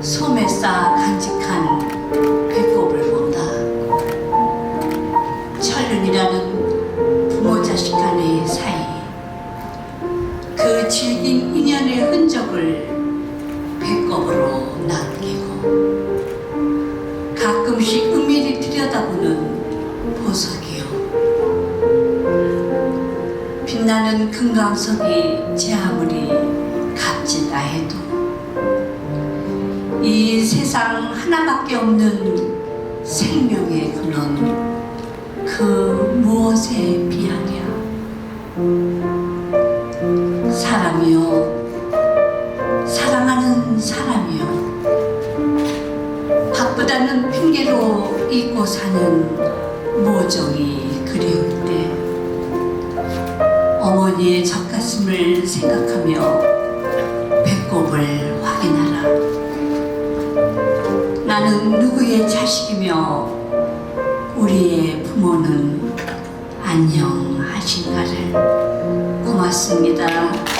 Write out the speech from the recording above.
소매 쌓아 간직한 배꼽을 본다. 철륜이라는 부모 자식 간의 사이 그 질긴 인연의 흔적을 배꼽으로 남기고 가끔씩 은밀히 들여다보는 보석이요 빛나는 금강석이 제 아무리 이 세상 하나밖에 없는 생명의 근원 그 무엇에 비하랴 사람이요. 사랑하는 사람이요. 바쁘다는 핑계로 잊고 사는 모종이 그리울 때 어머니의 젖가슴을 생각하며 배꼽을 나는 누구의 자식이며 우리의 부모는 안녕하신가를 고맙습니다.